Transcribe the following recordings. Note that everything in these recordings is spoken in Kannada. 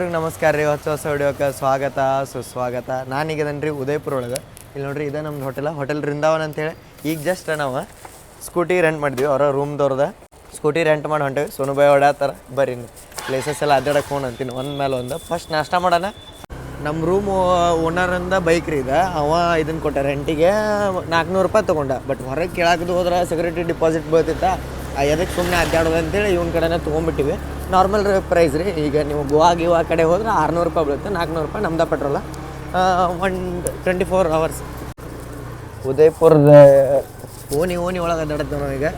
ಎಲ್ಲರಿಗೂ ನಮಸ್ಕಾರ ರೀ. ಹೊಸ ಹೊಸ ವಿಡಿಯೋಕ್ಕೆ ಸ್ವಾಗತ, ಸುಸ್ವಾಗತ. ನಾನೀಗದನ್ ರೀ ಉದಯಪುರ ಒಳಗೆ ಇಲ್ಲಿ ನೋಡ್ರಿ, ಇದೇ ನಮ್ದು ಹೋಟೆಲ ಹೋಟೆಲ್ ವೃಂದಾವನ್ ಅಂತೇಳಿ. ಈಗ ಜಸ್ಟ್ ನಾವು ಸ್ಕೂಟಿ ರೆಂಟ್ ಮಾಡಿದ್ವಿ. ಅವರ ರೂಮ್ದವ್ರದ ಸ್ಕೂಟಿ ರೆಂಟ್ ಮಾಡಿ ಹೊಂಟೇವಿ. ಸೋನುಬಾಯಿ ಹೊಡ್ಯಾತಾರ ಬರ್ರಿ ಪ್ಲೇಸಸ್ ಎಲ್ಲ ಅಡ್ಡಾಡಕ್ಕೆ ಹೋಣ ಅಂತೀನಿ. ಒಂದು ಮೇಲೆ ಒಂದು. ಫಸ್ಟ್ ನಾಷ್ಟ ಮಾಡೋಣ. ನಮ್ಮ ರೂಮ್ ಓನರಿಂದ ಬೈಕ್ ರೀ ಇದೆ. ಅವ ಇದನ್ನು ಕೊಟ್ಟ ರೆಂಟಿಗೆ ನಾಲ್ಕುನೂರು ರೂಪಾಯಿ ತೊಗೊಂಡ. ಬಟ್ ಹೊರಗೆ ಕೇಳಾಕದು ಹೋದ್ರೆ ಸೆಕ್ಯೂರಿಟಿ ಡಿಪಾಸಿಟ್ ಬೀಳ್ತಿತ್ತ? ಆ ಎದಕ್ಕೆ ಸುಮ್ಮನೆ ಅಡ್ಡಾಡೋದು ಅಂತೇಳಿ ಇವ್ನ ಕಡೆನೇ ತೊಗೊಂಡ್ಬಿಟ್ಟಿವಿ. ನಾರ್ಮಲ್ ಪ್ರೈಸ್ ರೀ. ಈಗ ನೀವು ಗೋವಾ ಗಿವಾ ಕಡೆ ಹೋದ್ರೆ ಆರುನೂರು ರೂಪಾಯಿ ಬೀಳುತ್ತೆ ನಾಲ್ಕುನೂರು ರೂಪಾಯಿ ನಮ್ದು ಪೆಟ್ರೋಲ ಒಂದು ಟ್ವೆಂಟಿ ಫೋರ್ ಅವರ್ಸ್ ಉದಯ್ಪುರದ ಓನಿ ಓನಿ ಒಳಗೆ ಅಡ್ಡಾಡತ್ತೆ ನಾವು ಈಗ.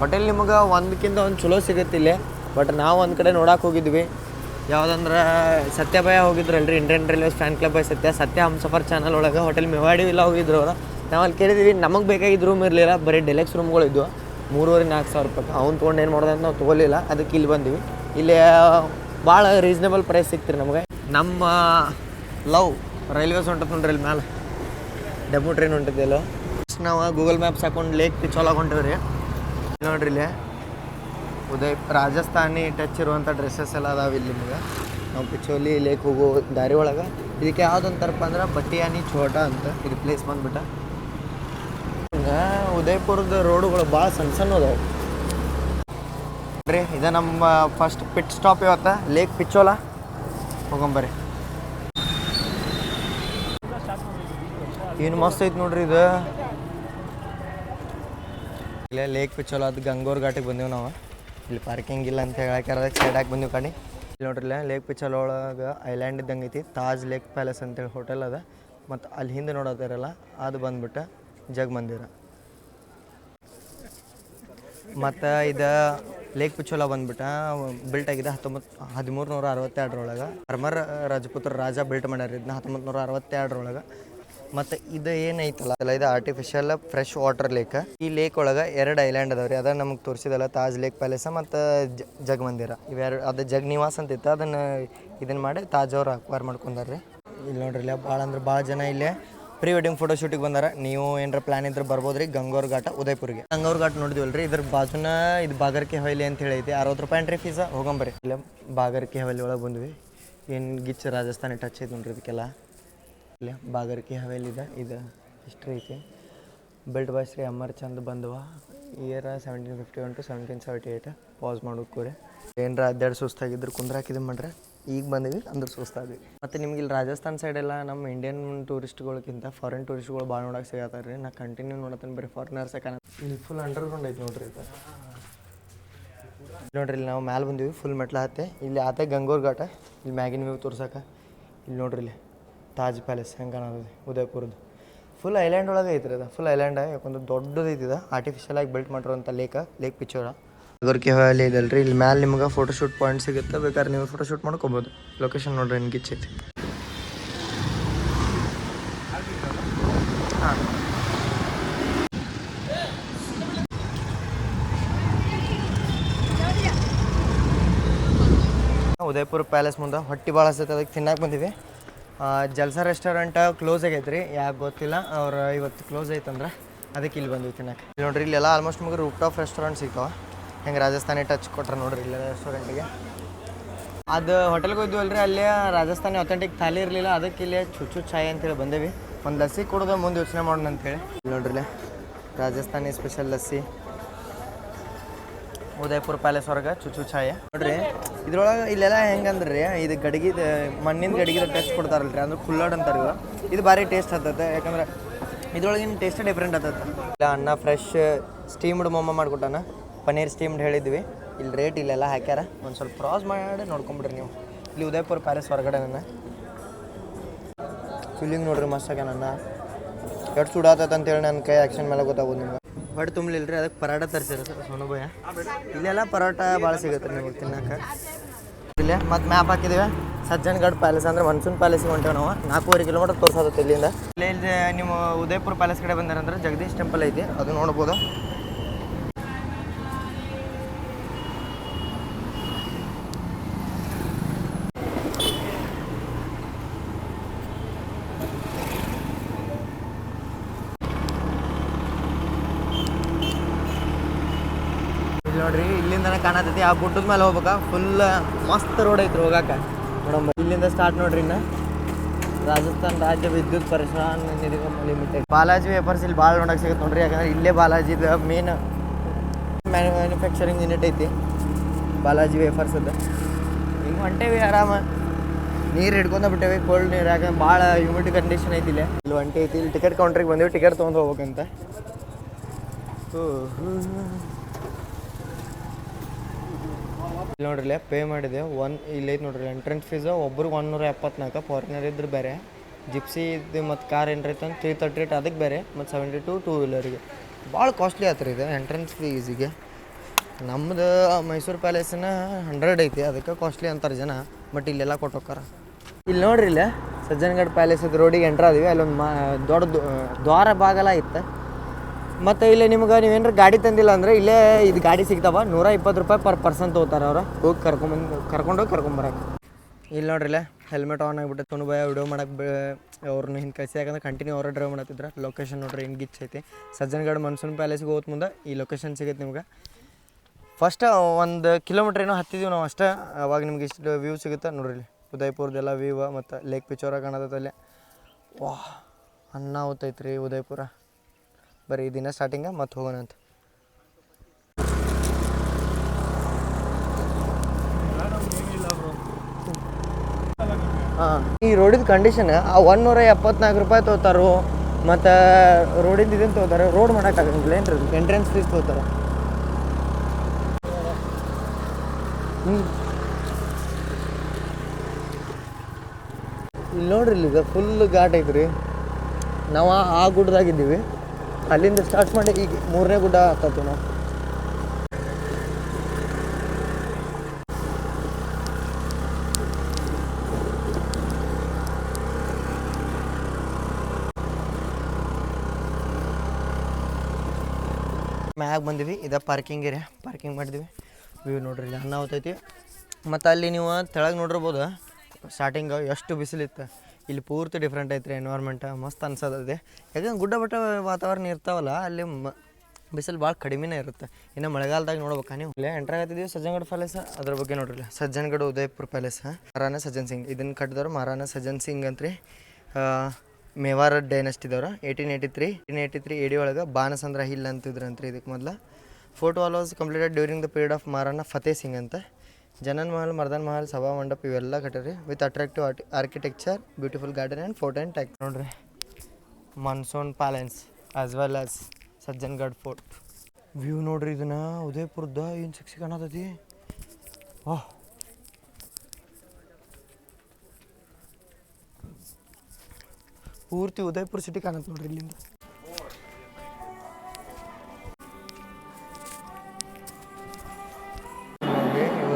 ಹೋಟೆಲ್ ನಿಮಗೆ ಒಂದಕ್ಕಿಂತ ಒಂದು ಚಲೋ ಸಿಗುತ್ತೆ ಇಲ್ಲಿ. ಬಟ್ ನಾವು ಒಂದು ಕಡೆ ನೋಡಕ್ಕೆ ಹೋಗಿದ್ವಿ. ಯಾವುದಂದ್ರೆ ಸತ್ಯಭಯ ಹೋಗಿದ್ರಲ್ರಿ Indian railways fan club by Satya. Satya Humsafar channel ಒಳಗೆ ಹೋಟೆಲ್ ಮೆವಾಡಿ ಇಲ್ಲ ಹೋಗಿದ್ರು ಅವರು. ನಾವು ಅಲ್ಲಿ ಕೇಳಿದ್ವಿ ನಮಗೆ ಬೇಕಾಗಿದ್ದ ರೂಮ್ ಇರಲಿಲ್ಲ ಬರೀ ಡೆಲೆಕ್ಸ್ ರೂಮ್ಗಳು ಇದ್ವು. ಮೂರುವರೆ, ನಾಲ್ಕು ಸಾವಿರ ರೂಪಾಯಿ. ಅವ್ನು ತೊಗೊಂಡು ಏನು ಮಾಡೋದು ಅಂತ ನಾವು ತೊಗೊಲಿಲ್ಲ ಅದಕ್ಕೆ ಇಲ್ಲಿ ಬಂದ್ವಿ. ಇಲ್ಲಿ ಭಾಳ ರೀಸ್ನೇಬಲ್ ಪ್ರೈಸ್ ಸಿಕ್ತಿರಿ ನಮಗೆ. ನಮ್ಮ ಲವ್ ರೈಲ್ವೇಸ್ ಸೊಂಟ ನೋಡ್ರಿ ಇಲ್ಲಿ ಮ್ಯಾಲೆ. ಡೆಮೋ ಟ್ರೈನ್ ಹೊಂಟಿದ್ದೆಲ್ಲ ನಾವು ಗೂಗಲ್ ಮ್ಯಾಪ್ಸ್ ಹಾಕೊಂಡು ಲೇಕ್ ಪಿಚ್ಚೋಲಾಗ ಹೊಂಟಿವ್ರಿ. ನೋಡ್ರಿ ಇಲ್ಲಿ. ಉದಯ್, ರಾಜಸ್ಥಾನಿ ಟಚ್ ಇರುವಂಥ ಡ್ರೆಸ್ಸಸ್ ಎಲ್ಲ ಅದಾವೆ ಇಲ್ಲಿ ನಿಮಗೆ. ನಾವು ಪಿಚೋಲಿ ಲೇಕ್ ಹೋಗೋ ದಾರಿ ಒಳಗೆ. ಇದಕ್ಕೆ ಯಾವ್ದು ಅಂದ್ರೆ ಬಟ್ಟಿಯಾನಿ ಚೋಟ ಅಂತ. ಇದು ಪ್ಲೇಸ್ ಬಂದ್ಬಿಟ್ಟ. ಉದಯಪುರದ ರೋಡುಗಳು ಭಾಳ ಸಣ್ಣ ಸಣ್ಣ ಅದಾವೆ. ರೀ, ಇದು ನಮ್ಮ ಫಸ್ಟ್ ಪಿಟ್ ಸ್ಟಾಪ್ ಇವತ್ತ ಲೇಕ್ ಪಿಚ್ಚೋಲ ಹೋಗೊಂಬರ್ರಿ ಏನು ಮಸ್ತ್ ಐತಿ ನೋಡ್ರಿ ಇದು. ಇಲ್ಲೇ ಲೇಕ್ ಪಿಚ್ಚೋಲ ಅದು ಗಂಗೋರ್ ಘಾಟಿಗೆ ಬಂದೀವಿ ನಾವು. ಇಲ್ಲಿ ಪಾರ್ಕಿಂಗ್ ಇಲ್ಲ ಅಂತ ಹೇಳಕ್ಕಾರ ಸೈಡ್ ಹಾಕಿ ಬಂದೀವಿ ಕಣಿ. ಇಲ್ಲಿ ನೋಡ್ರಿ ಇಲ್ಲೇ ಲೇಕ್ ಪಿಚ್ಚೋಲ ಒಳಗೆ ಐಲ್ಯಾಂಡ್ ಇದ್ದಂಗೆ ಐತಿ, ತಾಜ್ ಲೇಕ್ ಪ್ಯಾಲೇಸ್ ಅಂತೇಳಿ ಹೋಟೆಲ್ ಅದ. ಮತ್ತು ಅಲ್ಲಿ ಹಿಂದೆ ನೋಡೋದಿರಲ್ಲ, ಅದು ಬಂದ್ಬಿಟ್ಟು ಜಗ್ ಮಂದಿರ. ಮತ್ತು ಇದು ಲೇಕ್ ಪುಚೋಲಾ ಬಂದ್ಬಿಟ್ಟು ಬಿಲ್ಟ್ ಆಗಿದೆ ಹತ್ತೊಂಬತ್ತು ಹದಿಮೂರು ನೂರ ಅರವತ್ತೆರಡರೊಳಗೆ ಅರ್ಮರ್ ರಾಜಪುತ್ರ ರಾಜ ಬಿಲ್ಟ್ ಮಾಡ್ಯಾರ ಇದನ್ನ ಹತ್ತೊಂಬತ್ತು ನೂರ ಅರವತ್ತೆರಡರೊಳಗೆ ಮತ್ತು ಇದು ಏನೈತಲ್ಲ ಇದು ಆರ್ಟಿಫಿಷಿಯಲ್ ಫ್ರೆಶ್ ವಾಟರ್ ಲೇಕ್ ಈ ಲೇಕ್ ಒಳಗೆ ಎರಡು ಐಲ್ಯಾಂಡ್ ಅದಾವ್ರಿ ಅದ ನಮಗೆ ತೋರಿಸಿದಲ್ಲ ತಾಜ್ ಲೇಕ್ ಪ್ಯಾಲೇಸ ಮತ್ತು ಜಗ್ ಮಂದಿರ ಇವೆರಡು ಅದು ಜಗ್ ನಿವಾಸ ಅಂತ ಇತ್ತು, ಅದನ್ನು ಇದನ್ನು ಮಾಡಿ ತಾಜ್ ಅವ್ರು ಅಕ್ವೈರ್ ಮಾಡ್ಕೊಂಡಾರ್ರಿ. ಇಲ್ಲಿ ನೋಡ್ರಿ ಇಲ್ಲ ಭಾಳ ಅಂದ್ರೆ ಭಾಳ ಜನ ಇಲ್ಲೇ. ಪ್ರೀ ವೆಡ್ಡಿಂಗ್ ಫೋಟೋ ಶೂಟಿಗೆ ಬಂದಾರ. ನೀವು ಏನಾರ ಪ್ಲಾನ್ ಇದ್ರೆ ಬರ್ಬೋದು ರೀ ಗಂಗೋರ್ ಘಾಟ, ಉದಯಪುರ್ಗೆ. ಗಂಗೋರ್ ಘಾಟ್ ನೋಡಿದ್ವಲ್ರಿ? ಇದ್ರ ಬಾಜುನ ಇದು ಬಾಗರ್ಕೆ ಹೊಯ್ಲಿ ಅಂತ ಹೇಳೈತಿ. ಅರವತ್ತು ರೂಪಾಯಿ ಎಂಟ್ರಿ ಫೀಸ ಹೋಗಂಬರಿ ಇಲ್ಲ ಬಾಗರ್ಕೆ ಹವೇಲಿ ಒಳಗೆ ಬಂದ್ವಿ. ಏನು ಗಿಚ್ ರಾಜಸ್ಥಾನಿ ಟಚ್ ಐತೆ ನೋಡ್ರಿ ಇದಕ್ಕೆಲ್ಲ. ಇಲ್ಲ ಬಾಗರ್ಕಿ ಹವೇಲಿದೆ ಇದು. ಹಿಸ್ಟ್ರಿ ಐತಿ. ಬೆಲ್ಟ್ ಬಾಯ್ ಶ್ರೀ ಅಮರ್ ಚಂದ್ ಬಂದವ. Year seventeen fifty one to seventeen seventy eight pass ಮಾಡೋಕ್ಕೋರಿ ಏನರ ಅಡ್ಡಾಡಿ ಸುಸ್ತಾಗಿದ್ರು ಕುಂದ್ರಾಕಿದ್ ಮಾಡ್ರೆ. ಈಗ ಬಂದಿವಿ ಅಂದ್ರೆ ಸುಸ್ತಾದ್ವಿ ಮತ್ತು ನಿಮ್ಗೆ ಇಲ್ಲಿ ರಾಜಸ್ಥಾನ್ ಸೈಡೆಲ್ಲ ನಮ್ಮ ಇಂಡಿಯನ್ ಟೂರಿಸ್ಟ್ಗಳಿಗಿಂತ ಫಾರಿನ್ ಟೂರಿಸ್ಟ್ಗಳು ಭಾಳ ನೋಡಕ್ಕೆ ಸಿಗತ್ತಾರೆ ರೀ? ನಾ ಕಂಟಿನ್ಯೂ ನೋಡತ್ತೀನಿ ಬರೀ ಫಾರಿನರ್ಸೇ ಕಾಣ ಇಲ್ಲಿ ಫುಲ್ ಅಂಡರ್ಗ್ರೌಂಡ್ ಐತಿ ನೋಡ್ರಿ ಇದು ನೋಡ್ರಿ ಇಲ್ಲಿ ನಾವು ಮ್ಯಾಲೆ ಬಂದೀವಿ ಫುಲ್ ಮೆಟ್ಲ ಹತ್ತೆ. ಇಲ್ಲಿ ಆತ ಗಂಗೋರ್ ಘಾಟ ಇಲ್ಲಿ ಮ್ಯಾಗಿನ ವ್ಯೂ ತೋರ್ಸಕ್ಕೆ ಇಲ್ಲಿ ನೋಡ್ರಿ ಇಲ್ಲಿ ತಾಜ್ ಪ್ಯಾಲೇಸ್ ಹೆಂಗೆ ಕಾಣೋದು ಉದಯಪುರದ್ದು ಫುಲ್ ಐಲ್ಯಾಂಡ್ ಒಳಗೆ ಐತ್ರಿ ಅದು ಫುಲ್ ಐಲ್ಯಾಂಡ್ ಯಾಕಂದ್ರೆ ದೊಡ್ಡದು ಐತಿದ ಆರ್ಟಿಫಿಷಿಯಲ್ ಆಗಿ ಬಿಲ್ಟ್ ಮಾಡಿರೋಂಥ ಲೇಕ ಲೇಕ್ ಪಿಚ್ಚೋಳ ಗೊರ್ಕೆ ಹವಾಲಿ ಇದಲ್ರಿ. ಇಲ್ಲಿ ಮ್ಯಾಲೆ ನಿಮ್ಗೆ ಫೋಟೋಶೂಟ್ ಪಾಯಿಂಟ್ ಸಿಗುತ್ತೆ. ಬೇಕಾದ್ರೆ ನೀವು ಫೋಟೋ ಶೂಟ್ ಮಾಡ್ಕೋಬೋದು. ಲೊಕೇಶನ್ ನೋಡ್ರಿ ಹೆಂಗೆ ಇಚ್ಚೈತಿ ಉದಯಪುರ ಪ್ಯಾಲೇಸ್ ಮುಂದೆ ಹೊಟ್ಟೆ ಭಾಳ ಹಸ್ತೈತೆ ಅದಕ್ಕೆ ತಿನ್ನಕ್ಕೆ ಬಂದಿವಿ. ಜಲ್ಸಾ ರೆಸ್ಟೋರೆಂಟ್ ಕ್ಲೋಸ್ ಆಗೈತೆ ರೀ ಯಾಕೆ ಗೊತ್ತಿಲ್ಲ. ಅವ್ರು ಇವತ್ತು ಕ್ಲೋಸ್ ಐತಂದ್ರೆ ಅದಕ್ಕೆ ಇಲ್ಲಿ ಬಂದಿವಿ ತಿನ್ನಕ್ಕೆ. ನೋಡ್ರಿ, ಇಲ್ಲೆಲ್ಲ ಆಲ್ಮೋಸ್ಟ್ ನಿಮಗೆ ರೂಪ್ ಟಾಪ್ ರೆಸ್ಟೋರೆಂಟ್ ಸಿಗ್ತಾವ. ಹೆಂಗೆ ರಾಜಸ್ಥಾನಿ ಟಚ್ ಕೊಟ್ರೆ ನೋಡ್ರಿ ಇಲ್ಲ ರೆಸ್ಟೋರೆಂಟಿಗೆ ಅದು ಹೋಟೆಲ್ಗೆ ಹೋದ್ವಲ್ರಿ, ಅಲ್ಲೇ ರಾಜಸ್ಥಾನಿ ಅಥೆಂಟಿಕ್ ಥಾಲಿ ಇರಲಿಲ್ಲ, ಅದಕ್ಕೆ ಇಲ್ಲಿ ಚುಚ್ಚು ಚಾಯ್ ಅಂತೇಳಿ ಬಂದೇವಿ. ಒಂದು ಲಸ್ಸಿ ಕುಡ್ದು ಮುಂದೆ ಯೋಚನೆ ಮಾಡೋಣ ಅಂತೇಳಿ. ಇಲ್ಲಿ ನೋಡ್ರಿ ಇಲ್ಲೇ, ರಾಜಸ್ಥಾನಿ ಸ್ಪೆಷಲ್ ಲಸ್ಸಿ. ಉದಯಪುರ ಪ್ಯಾಲೇಸ್ ಹೊರಗೆ ಚುಚ್ಚು ಛಾಯೆ. ನೋಡ್ರಿ, ಇದ್ರೊಳಗೆ ಇಲ್ಲೆಲ್ಲ ಹೆಂಗಂದ್ರಿ, ಇದು ಗಡಿಗಿದ, ಮಣ್ಣಿನ ಗಡಿಗಿದ ಟಚ್ ಕೊಡ್ತಾರಲ್ರಿ, ಅಂದ್ರೆ ಕುಲ್ಲಾಡ್ ಅಂತಾರೆ ಇದು ಭಾರಿ ಟೇಸ್ಟ್ ಆಗ್ತದೆ ಯಾಕಂದ್ರೆ ಇದ್ರೊಳಗಿನ ಟೇಸ್ಟ್ ಡಿಫ್ರೆಂಟ್ ಆಗ್ತದೆ ಇಲ್ಲ, ಅನ್ನ ಫ್ರೆಶ್ ಸ್ಟೀಮ್ಡ್ ಮೊಮ್ಮ ಮಾಡ್ಕೊಟ್ಟಾನ. ಪನ್ನೀರ್ ಸ್ಟೀಮ್ಡ್ ಹೇಳಿದ್ವಿ. ಇಲ್ಲಿ ರೇಟ್ ಇಲ್ಲೆಲ್ಲ ಹಾಕ್ಯಾರ. ಒಂದು ಸ್ವಲ್ಪ ಕ್ರಾಸ್ ಮಾಡಿ ನೋಡ್ಕೊಂಬಿಡ್ರಿ ನೀವು. ಇಲ್ಲಿ ಉದಯಪುರ ಪ್ಯಾಲೇಸ್ ಹೊರಗಡೆ ನನ್ನ. ಫೀಲಿಂಗ್ ನೋಡ್ರಿ ಮಸ್ತ್ ಆಗ್ಯಾನ ನನ್ನ. ಎಷ್ಟು ಸುಡಾತಂತೇಳಿ ನನ್ನ ಕೈ ಆ್ಯಕ್ಷನ್ ಮೇಲೆ ಗೊತ್ತಾಗೋದು ನಿಮ್ಗೆ. ಬಟ್ ತುಂಬಲಿಲ್ಲ ರೀ ಅದಕ್ಕೆ ಪರಾಟ ತರಿಸಿರ ಸೋನುಭಯ ಇಲ್ಲೆಲ್ಲ ಪರೋಟ ಭಾಳ ಸಿಗುತ್ತೆ ನಿಮಗೆ ತಿನ್ನಕ್ಕೆ ಇಲ್ಲೇ ಮತ್ತು ಮ್ಯಾಪ್ ಹಾಕಿದ್ದೀವಿ ಸಜ್ಜನಗಢ ಪ್ಯಾಲೇಸ್ ಅಂದ್ರೆ ಮನ್ಸೂನ್ ಪ್ಯಾಲೇಸ್ಗೆ ಹೊಂಟೇವೆ ನಾವು. ನಾಲ್ಕೂವರೆ ಕಿಲೋಮೀಟರ್ ತೋರ್ಸೋದತ್ತೆ ಇಲ್ಲಿಂದ. ಇಲ್ಲೇ ಇಲ್ಲಿ ನಿಮ್ಮ ಉದಯಪುರ ಪ್ಯಾಲೇಸ್ ಕಡೆ ಬಂದಾರಂದ್ರೆ ಜಗದೀಶ್ ಟೆಂಪಲ್ ಐತಿ, ಅದು ನೋಡ್ಬೋದು ಇಲ್ಲಿ ನೋಡ್ರಿ ಇಲ್ಲಿಂದನೇ ಕಾಣತೈತಿ ಆ ಗುಡ್ಡದ ಮೇಲೆ ಹೋಗ್ಬೇಕ? ಫುಲ್ ಮಸ್ತ್ ರೋಡ್ ಐತ್ರಿ ಹೋಗಾಕ. ನೋಡಮ್ಮ, ಇಲ್ಲಿಂದ ಸ್ಟಾರ್ಟ್ ನೋಡ್ರಿ ಇನ್ನ. ರಾಜಸ್ಥಾನ್ ರಾಜ್ಯ ವಿದ್ಯುತ್ ಪರಿಸರ ನಿಗಮ ಲಿಮಿಟೆಡ್ ಬಾಲಾಜಿ ವೇಪರ್ಸ್ ಇಲ್ಲಿ ಭಾಳ ನೋಡಕ್ಕೆ ಸಿಗುತ್ತೆ ನೋಡ್ರಿ. ಯಾಕಂದ್ರೆ ಇಲ್ಲೇ ಬಾಲಾಜಿದ ಮೇನ್ ಮ್ಯಾನುಫ್ಯಾಕ್ಚರಿಂಗ್ ಯೂನಿಟ್ ಐತಿ. ಬಾಲಾಜಿ ವೇಫರ್ಸ್ ಅದ. ಹಿಂಗೆ ಹೊಂಟೇವಿ ಆರಾಮ. ನೀರು ಹಿಡ್ಕೊಂಡ ಬಿಟ್ಟೇವಿ. ಕೋಲ್ಡ್ ನೀರು. ಯಾಕಂದ್ರೆ ಭಾಳ ಹ್ಯೂಮಿಡ್ ಕಂಡೀಷನ್ ಐತಿ ಇಲ್ಲಿ. ಇಲ್ಲಿ ಹೊಂಟೆ ಐತಿ. ಇಲ್ಲಿ ಟಿಕೆಟ್ ಕೌಂಟ್ರಿಗೆ ಬಂದೀವಿ. ಟಿಕೆಟ್ ತೊಗೊಂಡು ಹೋಗ್ಬೇಕಂತ. ಇಲ್ಲಿ ನೋಡ್ರಿ ಪೇ ಮಾಡಿದೆ. ಒನ್ ಇಲ್ಲಿ ಐತೆ ನೋಡ್ರಿ ಎಂಟ್ರೆನ್ಸ್ ಫೀಸ್ ಒಬ್ರಿಗೆ ಒನ್ನೂರ ಎಪ್ಪತ್ನಾಲ್ಕು ಫಾರಿನರ್ ಇದ್ರೆ ಬೇರೆ. ಜಿಪ್ಸಿ ಇದು ಮತ್ತು ಕಾರ್ ಏನಾರೈತೆ ಅಂತ ತ್ರೀ ತರ್ಟಿ ಏಟ್ ಅದಕ್ಕೆ ಬೇರೆ, ಮತ್ತು ಸೆವೆಂಟಿ ಟು ಟೂ ವೀಲರಿಗೆ ಭಾಳ ಕಾಸ್ಟ್ಲಿ ಆತ್ರಿ ಇದು ಎಂಟ್ರೆನ್ಸ್ ಫೀಸಿಗೆ ನಮ್ಮದು ಮೈಸೂರು ಪ್ಯಾಲೇಸಿನ ಹಂಡ್ರೆಡ್ ಐತಿ, ಅದಕ್ಕೆ ಕಾಸ್ಟ್ಲಿ ಅಂತಾರೆ ಜನ ಬಟ್ ಇಲ್ಲೆಲ್ಲ ಕೊಟ್ಟೋಕ್ಕಾರ ಇಲ್ಲಿ ನೋಡ್ರಿ ಇಲ್ಲೇ ಸಜ್ಜನ್ಗಢ ಪ್ಯಾಲೇಸ್ ರೋಡಿಗೆ ಎಂಟ್ರ್ ಆದಿವಿ, ಅಲ್ಲೊಂದು ಮಾ, ದೊಡ್ಡ ದ್ವಾರ ಬಾಗಲ ಇತ್ತು. ಮತ್ತು ಇಲ್ಲಿ ನಿಮ್ಗೆ ನೀವೇನಾರ ಗಾಡಿ ತಂದಿಲ್ಲ ಅಂದರೆ ಇಲ್ಲೇ ಇದು ಗಾಡಿ ಸಿಗ್ತಾವ. ನೂರ ಇಪ್ಪತ್ತು ರೂಪಾಯಿ ಪರ್ ಪರ್ಸನ್ ತೊಗೋತಾರೆ ಅವ್ರು. ಹೋಗಿ ಕರ್ಕೊಂಬಂದು ಕರ್ಕೊಂಡೋಗಿ ಕರ್ಕೊಂಬರಕ್ಕೆ ಇಲ್ಲಿ ನೋಡ್ರಿ ಇಲ್ಲೇ ಹೆಲ್ಮೆಟ್ ಆನ್ ಆಗಿಬಿಟ್ಟು ತುಂಬ ವಿಡಿಯೋ ಮಾಡಕ್ಕೆ ಅವ್ರನ್ನ ಹಿಂಗೆ ಕಳಿಸಿ ಯಾಕಂದ್ರೆ ಕಂಟಿನ್ಯೂ ಅವರೇ ಡ್ರೈವ್ ಮಾಡತ್ತಿದ್ರೆ. ಲೊಕೇಶನ್ ನೋಡ್ರಿ ಹಿಂಗೆ ಗಿಚ್ ಐತಿ. ಮನ್ಸೂನ್ ಪ್ಯಾಲೇಸ್ಗೆ ಹೋದ ಮುಂದೆ ಈ ಲೊಕೇಶನ್ ಸಿಗುತ್ತೆ ನಿಮ್ಗೆ. ಫಸ್ಟ್ ಒಂದು ಕಿಲೋಮೀಟ್ರ್ ಏನೋ ಹತ್ತಿದೀವಿ ನಾವು ಅಷ್ಟೇ. ಅವಾಗ ನಿಮ್ಗೆ ಇಷ್ಟು ವ್ಯೂ ಸಿಗುತ್ತೆ. ನೋಡ್ರಿ ಉದಯ್ಪುರದೆಲ್ಲ ಉದಯಪುರದೆಲ್ಲ ವ್ಯೂ ಮತ್ತು ಲೇಕ್ ಪಿಚೋರ ಕಾಣತೈತೆ ವಾ ಅನ್ನ ಹೋತೈತೆ ರೀ ಉದಯಪುರ. ಬರೀ ದಿನ ಸ್ಟಾರ್ಟಿಂಗ ಮತ್ತೆ ಹೋಗೋಣ ಅಂತ. ಈ ರೋಡಿದ ಕಂಡೀಷನ್ ಆ ಒನ್ನೂರ ಎಪ್ಪತ್ನಾಲ್ಕು ರೂಪಾಯಿ ತೊಗೋತಾರೋ, ಮತ್ತು ರೋಡಿಂದ ಇದನ್ನು ತೊಗೋತಾರೆ ರೋಡ್ ಮಾಡೋಕ್ಕಾಗಂಗಿಲ್ಲ ಏನು ಎಂಟ್ರೆನ್ಸ್ ಫೀಸ್ ತೊಗೋತಾರೆ. ಹ್ಞೂ ಇಲ್ಲಿ ನೋಡ್ರಿ ಇಲ್ಲಿ ಫುಲ್ ಘಾಟ್ ಐತ್ರಿ. ನಾವು ಆ- ಗುಡ್ಡದಾಗಿದ್ದೀವಿ ಅಲ್ಲಿಂದ ಸ್ಟಾರ್ಟ್ ಮಾಡಿ ಈಗ ಮೂರನೇ ಗುಡ್ಡ ಹತ್ತತ್ತೀವಿ ನಾವು. ಮ್ಯಾಗ ಬಂದ್ವಿ, ಇದ ಪಾರ್ಕಿಂಗ್ ಏರಿಯಾ ಪಾರ್ಕಿಂಗ್ ಮಾಡಿದ್ವಿ. ವ್ಯೂ ನೋಡ್ರಿ, ಇಲ್ಲಿ ಅನ್ನ ಹೋಗ್ತೈತಿ ಮತ್ತು ಅಲ್ಲಿ ನೀವು ತೆಳಗೆ ನೋಡಿರ್ಬೋದು ಸ್ಟಾರ್ಟಿಂಗ್ ಎಷ್ಟು ಬಿಸಿಲಿತ್ತು. ಇಲ್ಲಿ ಪೂರ್ತಿ ಡಿಫ್ರೆಂಟ್ ಐತ್ರಿ ಎನ್ವೈರ್ಮೆಂಟ್ ಮಸ್ತ್ ಇದೆ ಯಾಕಂದ್ರೆ ಗುಡ್ಡ ಬೆಟ್ಟ ವಾತಾವರಣ ಇರ್ತಾವಲ್ಲ, ಅಲ್ಲಿ ಮ, ಬಿಸಿಲು ಭಾಳ ಕಡಿಮೆನೇ ಇರುತ್ತೆ. ಇನ್ನು ಮಳೆಗಾಲದಾಗ ನೋಡ್ಬೇಕಾ ನೀವು? ಇಲ್ಲೇ ಎಂಟ್ರ್ ಆಗತ್ತಿದ್ದೀವಿ ಸಜ್ಜನಗಢ ಪ್ಯಾಲೇಸ್ ಅದ್ರ ಬಗ್ಗೆ ನೋಡ್ರಿ ಸಜ್ಜನ್ಗಡ್ ಉದಯ್ಪುರ್ ಪ್ಯಾಲೇಸ್ ಮಹಾರಾಣಾ ಸಜ್ಜನ್ ಸಿಂಗ್. ಇದನ್ನ ಕಟ್ಟಿದವರು ಮಹಾರಾಣಾ ಸಜ್ಜನ್ ಸಿಂಗ್ ಅಂತ ರೀ Mewar ಡೈನಸ್ಟಿದವರು eighteen eighty three eighteen eighty three AD ಒಳಗೆ ಬಾನಸಂದ್ರ ಹಿಲ್ ಅಂತಿದ್ರಂತ್ರಿ ಇದಕ್ಕೆ ಮೊದಲು. Photo all was completed during the period of Maharana Fateh Singh ಅಂತ. ಜನನ್ ಮಹಲ್ ಮರ್ದನ್ ಮಹಲ್ ಸಭಾ ಮಂಡಪ ಇವೆಲ್ಲ ಕಟ್ಟಿರಿ. With attractive arty architecture beautiful garden and fort and tank ನೋಡ್ರಿ monsoon palace as well as Sajjangarh fort view ನೋಡ್ರಿ ಇದನ್ನ ಉದಯಪುರದ ಏನು ಸಿಕ್ಸಿ ಕಾಣತೈತಿ? ಓಹ್ ಪೂರ್ತಿ ಉದಯಪುರ ಸಿಟಿ ಕಾಣತ್ತೆ ನೋಡ್ರಿ ಇಲ್ಲಿಂದ.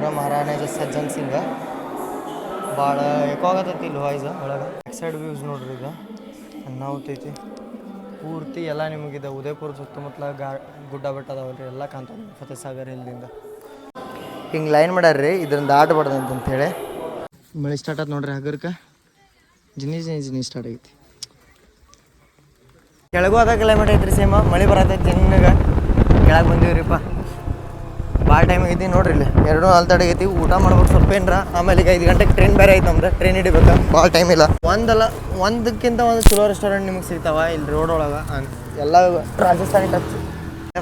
ಇವರ ಮಹಾರಾಣಾಜ ಸಜ್ಜನ್ ಸಿಂಗ. ಭಾಳ ಎಕೋ ಆಗತೈತಿ ಇಲ್ಲಿ ವಾಯ್ಸ್ ಒಳಗೆ. ಬ್ಯಾಕ್ ವ್ಯೂಸ್ ನೋಡ್ರಿ ಈಗ. ಅನ್ನಾವತೈತಿ ಪೂರ್ತಿ ಎಲ್ಲ ನಿಮಗಿದೆ ಉದಯಪುರ ಸುತ್ತಮುತ್ತಲ ಗಾ ಗುಡ್ಡ ಬೆಟ್ಟ ಅದಾವಲ್ರಿ, ಎಲ್ಲ ಕಾಣ್ತಾವೆ ಫತೇ ಸಾಗರ್ ಇಲ್ಲಿಂದ ಹಿಂಗೆ ಲೈನ್ ಮಾಡ್ಯಾರ್ರಿ, ಇದ್ರಿಂದ ದಾಟಬಾರ್ದು ಅಂತಂತೇಳಿ ಮಳೆ ಸ್ಟಾರ್ಟ್ ಆಯ್ತು ನೋಡ್ರಿ ಹಗರ್ಕ. ಜಿನಿ ಜಿನಿ ಜಿನಿ ಸ್ಟಾರ್ಟ್ ಆಗೈತಿ. ಕೆಳಗೂ ಅದ ಕ್ಲೈಮೇಟ್ ಐತ್ರಿ ಸೇಮ ಮಳೆ ಬರತೈತಿ ಜಿನ್ನಾಗ ಕೆಳಗೆ ಬಂದೀವ್ರಿಪ್ಪ. ಭಾಳ ಟೈಮ್ ಇದ್ದೀನಿ ನೋಡ್ರಿ ಇಲ್ಲಿ. ಎರಡು ನಾಲ್ಕು ಐತಿ ಊಟ ಮಾಡ್ಬೇಕು ಸ್ವಲ್ಪ ಏನ್ರ. ಆಮೇಲೆ ಈಗ ಐದು ಗಂಟೆಗೆ ಟ್ರೈನ್ ಬೇರೆ ಐತೆ ಅಂದ್ರೆ ಟ್ರೈನ್ ಹಿಡಿಬೇಕು. ಭಾಳ ಟೈಮ್ ಇಲ್ಲ. ಒಂದಲ್ಲ, ಒಂದಕ್ಕಿಂತ ಒಂದು ಚಲೋ ರೆಸ್ಟೋರೆಂಟ್ ನಿಮಗೆ ಸಿಗ್ತಾವ ಇಲ್ಲಿ ರೋಡ್ ಒಳಗೆ. ಎಲ್ಲ ರಾಜಸ್ಥಾನಿ ಟಚ್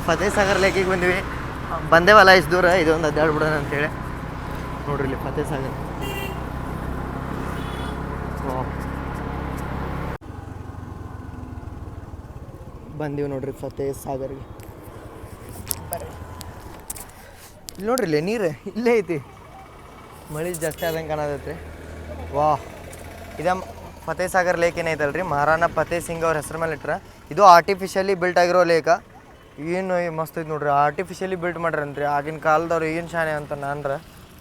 ಫತೇ ಸಾಗರ್ ಲೇಕಿಗೆ ಬಂದ್ವಿ. ಬಂದೇವಲ್ಲ ಇಷ್ಟು ದೂರ? ಇದೊಂದು ಅಡ್ಡಾಡ್ಬಿಡೋಣ ಅಂತೇಳಿ ನೋಡ್ರಿ ಇಲ್ಲಿ ಫತೇ ಸಾಗರ್. ಬಂದೀವಿ ನೋಡ್ರಿ ಫತೇ ಸಾಗರ್ಗೆ. ಇಲ್ಲಿ ನೋಡ್ರಿ ಇಲ್ಲಿ, ನೀರು ಇಲ್ಲೇ ಐತಿ. ಮಳೆ ಜಾಸ್ತಿ ಆದಂಗೆ ಕಾಣತೈತ್ರಿ. ವಾ, ಇದ ಫತೇ ಸಾಗರ್ ಲೇಕ್ ಏನೈತಲ್ರಿ ಮಹಾರಾಣ ಫತೇ ಸಿಂಗ್ ಅವ್ರ ಹೆಸರು ಮೇಲೆ ಇಟ್ರ. ಇದು ಆರ್ಟಿಫಿಷಿಯಲಿ ಬಿಲ್ಟ್ ಆಗಿರೋ ಲೇಕ ಏನು ಮಸ್ತ್ ಐತಿ ನೋಡ್ರಿ. ಆರ್ಟಿಫಿಷಿಯಲಿ ಬಿಲ್ಟ್ ಮಾಡ್ರಂತ್ರಿ ಆಗಿನ ಕಾಲದವ್ರು ಏನು ಶಾನೆ ಅಂತ ನಾನ್ರ.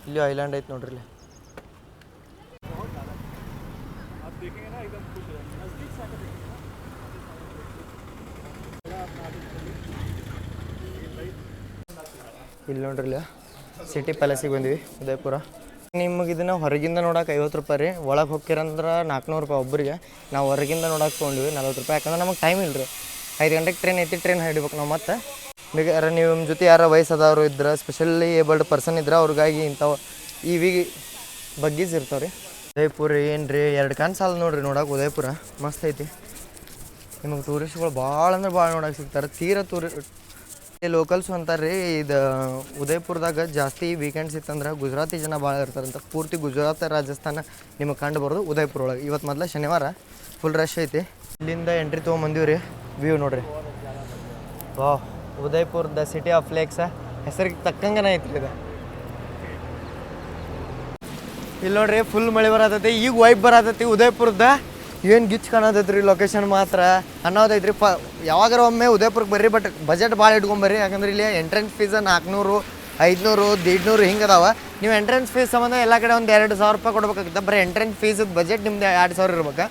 ಇಲ್ಲಿ ಐಲ್ಯಾಂಡ್ ಐತಿ ನೋಡ್ರಿ ಇಲ್ಲಿ ನೋಡ್ರಲ್ಲ ಸಿಟಿ ಪ್ಯಾಲೇಸಿಗೆ ಬಂದ್ವಿ, ಉದಯಪುರ. ನಿಮಗೆ ಇದನ್ನ ಹೊರಗಿಂದ ನೋಡಕ್ಕೆ ಐವತ್ತು ರೂಪಾಯಿ ರೀ, ಒಳಗೆ ಹೋಗ್ತೀರಂದ್ರೆ ನಾಲ್ಕುನೂರು ರೂಪಾಯಿ ಒಬ್ಬರಿಗೆ ನಾವು ಹೊರಗಿಂದ ನೋಡಕ್ಕೆ ತೊಗೊಂಡ್ವಿ, ನಲ್ವತ್ತು ರೂಪಾಯಿ, ಯಾಕಂದ್ರೆ ನಮಗೆ ಟೈಮ್ ಇಲ್ಲ ರೀ ಐದು ಗಂಟೆಗೆ ಟ್ರೈನ್ ಐತಿ ಟ್ರೈನ್ ಹಿಡಿಬೇಕು ನಾವು ಮತ್ತೆ. ಬೇಕಾದ್ರೆ ನೀವು ನಿಮ್ಮ ಜೊತೆ ಯಾರ ವಯಸ್ಸಾದವರು ಇದ್ರೆ ಸ್ಪೆಷಲಿ ಏಬಲ್ಡ್ ಪರ್ಸನ್ ಇದ್ರೆ, ಅವ್ರಿಗಾಗಿ ಇಂಥವು ಈ ಬಗ್ಗೀಸ್ ಇರ್ತಾವೆ ರೀ ಉದಯಪುರ ಏನು ರೀ ಎರಡು ಕಾನ್ ಸಾಲ ನೋಡ್ರಿ ನೋಡಕ್ಕೆ ಉದಯಪುರ. ಮಸ್ತ್ ಐತಿ. ನಿಮಗೆ ಟೂರಿಸ್ಟ್ಗಳು ಭಾಳ ಅಂದ್ರೆ ಭಾಳ ನೋಡಕ್ಕೆ ಸಿಗ್ತಾರೆ. ತೀರಾ ಟೂರಿ ಲೋಕಲ್ಸ್ ಅಂತಾರೆ ರೀ ಇದು ಉದಯಪುರದಾಗ ಜಾಸ್ತಿ ವೀಕೆಂಡ್ಸ್ ಇತ್ತಂದ್ರೆ ಗುಜರಾತಿ ಜನ ಭಾಳ ಇರ್ತಾರಂತ. ಪೂರ್ತಿ ಗುಜರಾತ್ ರಾಜಸ್ಥಾನ ನಿಮಗೆ ಕಂಡು ಬರೋದು ಉದಯಪುರ ಒಳಗೆ ಇವತ್ತು ಮೊದಲ ಶನಿವಾರ ಫುಲ್ ರಶ್ ಐತಿ. ಇಲ್ಲಿಂದ ಎಂಟ್ರಿ ತೊಗೊಂಬಂದಿವಿ ರೀ ವ್ಯೂ ನೋಡ್ರಿ. ವಾ Udaipur the city of lakes ಹೆಸರಿಗೆ ತಕ್ಕಂಗನ ಐತ್ರಿ ಇದು. ಇಲ್ಲಿ ನೋಡ್ರಿ ಫುಲ್ ಮಳೆ ಬರತೈತಿ, ಈಗ ವೈಬ್ ಬರತೈತಿ ಉದಯಪುರದ. ಏನು ಗಿಚ್ ಕಾಣತೈತ್ರಿ ಲೊಕೇಶನ್ ಮಾತ್ರ ಅನ್ನೋದೈತ್ರಿ. ಪ, ಯಾವಾಗಾರ ಒಮ್ಮೆ ಉದಯಪುರಕ್ಕೆ ಬರ್ರಿ ಬಟ್ ಬಜೆಟ್ ಭಾಳ ಇಟ್ಕೊಂಬರ್ರಿ ಯಾಕಂದ್ರೆ ಇಲ್ಲಿ ಎಂಟ್ರೆನ್ಸ್ ಫೀಸ್ ನಾಲ್ಕುನೂರು ಐದುನೂರು, ದೀಡ್ನೂರು ಹಿಂಗೆ ಅದಾವೆ. ನೀವು ಎಂಟ್ರೆನ್ಸ್ ಫೀಸ್ ಸಂಬಂಧ ಎಲ್ಲ ಕಡೆ ಒಂದು ಎರಡು ಸಾವಿರ ರೂಪಾಯಿ ಕೊಡ್ಬೇಕಾಗಿತ್ತು. ಬರೀ ಎಂಟ್ರೆನ್ಸ್ ಫೀಸ್ ಬಜೆಟ್ ನಿಮ್ದು ಎರಡು ಸಾವಿರ ಇರ್ಬೇಕು.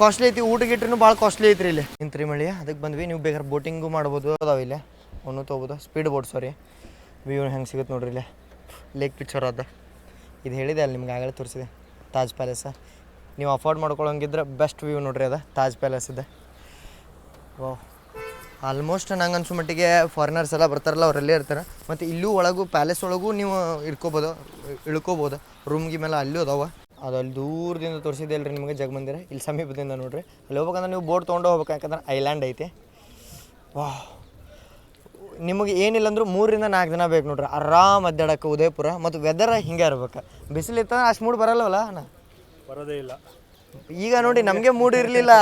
ಕಾಸ್ಟ್ಲಿ ಐತಿ ಊಟ ಗಿಟ್ರೂ ಭಾಳ ಕಾಸ್ಟ್ಲಿ ಐತ್ರಿ ಇಲ್ಲಿ. ನಿಂತ್ರಿ ಮಳಿ ಅದಕ್ಕೆ ಬಂದ್ವಿ. ನೀವು ಬೇಕಾದ್ರೆ ಬೋಟಿಂಗು ಮಾಡ್ಬೋದು. ಅದಾವೆ ಇಲ್ಲಿ. ಅವನು ತೊಗೋಬೋದು. ಸ್ಪೀಡ್ ಬೋಟ್ ಸಾರಿ ವ್ಯೂ ಹೆಂಗೆ ಸಿಗುತ್ತೆ ನೋಡ್ರಿ ಇಲ್ಲಿ. ಲೇಕ್ ಪಿಕ್ಚರ್ ಅದ. ಇದು ಹೇಳಿದೆ ಅಲ್ಲಿ ನಿಮ್ಗೆ ಆಗಲೇ ತೋರಿಸಿದೆ. ತಾಜ್ ಪ್ಯಾಲೇಸ ನೀವು ಅಫೋರ್ಡ್ ಮಾಡ್ಕೊಳ್ಳೋಂಗಿದ್ರೆ ಬೆಸ್ಟ್ ವ್ಯೂ ನೋಡ್ರಿ ಅದು, ತಾಜ್ ಪ್ಯಾಲೇಸ್ ಇದೆ. ಓ ಆಲ್ಮೋಸ್ಟ್ ನಂಗೆ ಅನ್ಸೋ ಮಟ್ಟಿಗೆ ಫಾರಿನರ್ಸ್ ಎಲ್ಲ ಬರ್ತಾರಲ್ಲ, ಅವರಲ್ಲೇ ಇರ್ತಾರೆ. ಮತ್ತು ಇಲ್ಲೂ ಒಳಗೂ ಪ್ಯಾಲೇಸ್ ಒಳಗೂ ನೀವು ಇಳ್ಕೊಬೋದು ಇಳ್ಕೊಬೋದು. ರೂಮ್ಗೆ ಮೇಲೆ ಅಲ್ಲೂ ಅದಾವ. ಅದು ಅಲ್ಲಿ ದೂರದಿಂದ ತೋರಿಸಿದೆ ಅಲ್ರಿ ನಿಮಗೆ ಜಗಮಂದಿರ, ಇಲ್ಲಿ ಸಮೀಪದಿಂದ ನೋಡ್ರಿ. ಅಲ್ಲಿ ಹೋಗ್ಬೇಕಂದ್ರೆ ನೀವು ಬೋಟ್ ತೊಗೊಂಡು ಹೋಗ್ಬೇಕು, ಯಾಕಂದ್ರೆ ಐಲ್ಯಾಂಡ್ ಐತಿ. ವಾ ನಿಮಗೆ ಏನಿಲ್ಲ ಅಂದ್ರೂ ಮೂರರಿಂದ ನಾಲ್ಕು ದಿನ ಬೇಕು ನೋಡ್ರಿ. ಆರಾಮ್ ಅದ್ದಾಡಕ್ಕೆ ಉದಯಪುರ, ಮತ್ತು ವೆದರ್ ಹಿಂಗೆ ಇರ್ಬೇಕು. ಬಿಸಿಲು ಇತ್ತಂದ್ರೆ ಅಷ್ಟು ಮೂಡ್ ಬರಲ್ಲವಲ್ಲ ಅಣ್ಣ ಬರೋದೇ ಇಲ್ಲ. ಈಗ ನೋಡಿ ನಮಗೆ ಮೂಡ್ ಇರಲಿಲ್ಲ.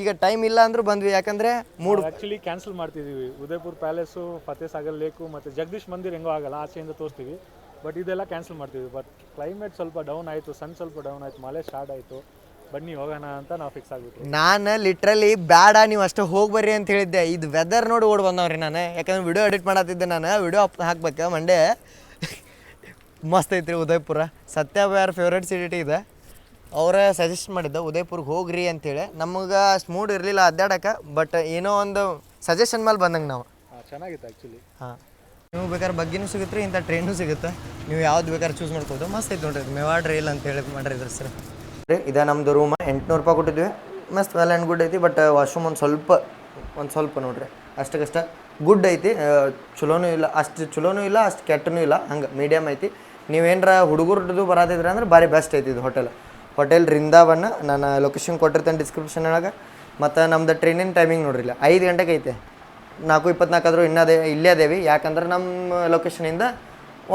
ಈಗ ಟೈಮ್ ಇಲ್ಲ ಅಂದ್ರೂ ಬಂದ್ವಿ. ಯಾಕಂದ್ರೆ ಮೂಡ್ ಆಕ್ಚುಲಿ ಕ್ಯಾನ್ಸಲ್ ಮಾಡ್ತಿದ್ದೀವಿ ಉದಯಪುರ್ ಪ್ಯಾಲೇಸು ಫತೇ ಸಾಗರ್ ಲೇಕು ಮತ್ತು ಜಗದೀಶ್ ಮಂದಿರ್ ಹೆಂಗೋ ಆಗಲ್ಲ ಆಚೆಯಿಂದ ತೋರಿಸ್ತೀವಿ. ಬಟ್ ಇದೆಲ್ಲ ಕ್ಯಾನ್ಸಲ್ ಮಾಡ್ತೀವಿ ಬಟ್ ಕ್ಲೈಮೇಟ್ ಸ್ವಲ್ಪ ಡೌನ್ ಆಯಿತು ಸನ್ ಸ್ವಲ್ಪ ಡೌನ್ ಆಯಿತು ಮಳೆ ಸ್ಟಾರ್ಟ್ ಆಯಿತು. ಬನ್ನಿ ಹೋಗೋಣ ಅಂತ ನಾವು ಫಿಕ್ಸ್ ಆಗ್ಬಿಟ್ಟು ನಾನು ಲಿಟ್ರಲಿ ಬ್ಯಾಡ ನೀವು ಅಷ್ಟೇ ಹೋಗಿ ಬರ್ರಿ ಅಂತ ಹೇಳಿದ್ದೆ. ಇದು ವೆದರ್ ನೋಡಿ ಓಡ್ ಬಂದವ್ರಿ ನಾನು. ಯಾಕಂದ್ರೆ ವಿಡಿಯೋ ಎಡಿಟ್ ಮಾಡತ್ತಿದ್ದೆ ನಾನು. ವಿಡಿಯೋ ಅಪ್ ಹಾಕ್ಬೇಕು ಮಂಡೇ ಮಸ್ತ್ ಐತ್ರಿ ಉದಯಪುರ. ಸತ್ಯ ಯಾರ ಫೇವ್ರೇಟ್ ಸಿಟಿ ಇದೆ. ಅವರೇ ಸಜೆಸ್ಟ್ ಮಾಡಿದ್ದು ಉದಯಪುರ್ಗೆ ಹೋಗ್ರಿ ಅಂತೇಳಿ. ನಮಗೆ ಅಷ್ಟು ಮೂಡ್ ಇರಲಿಲ್ಲ ಅಡ್ಡಾಡಕ್ಕೆ ಬಟ್ ಏನೋ ಒಂದು ಸಜೆಷನ್ ಮೇಲೆ ಬಂದಂಗೆ ನಾವು. ಹಾಂ ಚೆನ್ನಾಗಿತ್ತು ಆ್ಯಕ್ಚುಲಿ ಹಾಂ. ನೀವು ಬೇಕಾದ್ರೆ ಬಗ್ಗಿನೂ ಸಿಗುತ್ತೆ ರೀ ಇಂಥ ಟ್ರೈನು ಸಿಗುತ್ತೆ. ನೀವು ಯಾವ್ದು ಬೇಕಾದ್ರೆ ಚೂಸ್ ಮಾಡ್ಕೋದು ಮಸ್ತ್ ಐತೆ ನೋಡ್ರಿ ಇದು ಮೇವಾಡ್ ರೈಲ್ ಅಂತ ಹೇಳಿ ಮಾಡ್ರಿ ಇದ್ರ ಸರ್ ರೀ ಇದೇ ನಮ್ಮದು ರೂಮ್ ಎಂಟುನೂರು ರೂಪಾಯಿ ಕೊಟ್ಟಿದ್ವಿ. ಮಸ್ತ್ ವೆಲ್ ಆ್ಯಂಡ್ ಗುಡ್ ಐತಿ ಬಟ್ ವಾಶ್ರೂಮ್ ಒಂದು ಸ್ವಲ್ಪ ಒಂದು ಸ್ವಲ್ಪ ನೋಡ್ರಿ. ಅಷ್ಟಕ್ಕಷ್ಟ ಗುಡ್ ಐತಿ. ಚಲೋನು ಚಲೋನೂ ಇಲ್ಲ ಅಷ್ಟು ಚಲೋನೂ ಇಲ್ಲ ಅಷ್ಟು ಕೆಟ್ಟನೂ ಇಲ್ಲ. ಹಂಗೆ ಮೀಡಿಯಮ್ ಐತಿ. ನೀವೇನರ ಹುಡುಗರದ್ದು ಬರೋದಿದ್ರೆ ಅಂದ್ರೆ ಭಾರಿ ಬೆಸ್ಟ್ ಐತಿ ಇದು ಹೋಟೆಲ್ ಹೋಟೆಲ್ ವೃಂದಾವನ ನಾನು ಲೊಕೇಶನ್ ಕೊಟ್ಟಿರ್ತೇನೆ ಡಿಸ್ಕ್ರಿಪ್ಷನ್ ಒಳಗೆ. ಮತ್ತು ನಮ್ದು ಟ್ರೈನಿನ ಟೈಮಿಂಗ್ ನೋಡ್ರಿ ಇಲ್ಲ. ಐದು ಗಂಟೆಗೆ ಐತೆ. ನಾಲ್ಕು ಇಪ್ಪತ್ನಾಲ್ಕಾದರೂ ಇನ್ನೂ ಅದೇ ಇಲ್ಲೇ ಅದೇವಿ. ಯಾಕಂದ್ರೆ ನಮ್ಮ ಲೊಕೇಶನಿಂದ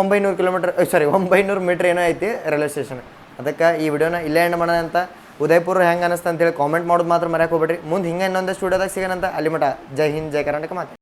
ಒಂಬೈನೂರು ಕಿಲೋಮೀಟ್ರ್ ಸಾರಿ ಒಂಬೈನೂರು ಮೀಟ್ರ್ ಏನೋ ಐತಿ ರೈಲ್ವೆ ಸ್ಟೇಷನ್ ಅದಕ್ಕೆ ಈ ವಿಡಿಯೋನ ಇಲ್ಲೇ ಎಂಡ್ ಮಾಡೋಣ ಅಂತ ಉದಯಪುರ ಹೆಂಗೆ ಅನಿಸ್ತು ಅಂತೇಳಿ ಕಾಮೆಂಟ್ ಮಾಡೋದು ಮಾತ್ರ ಮರ್ಯಾಕೆ ಹೋಗ್ಬೇಡ್ರಿ. ಮುಂದೆ ಹಿಂಗೆ ಇನ್ನೊಂದಷ್ಟು ವಿಡಿಯೋದಾಗ ಸಿಗೋಣಂತ ಅಲ್ಲಿ ಮಠ. ಜೈ ಹಿಂದ್, ಜೈ ಕರ್ನಾಟಕ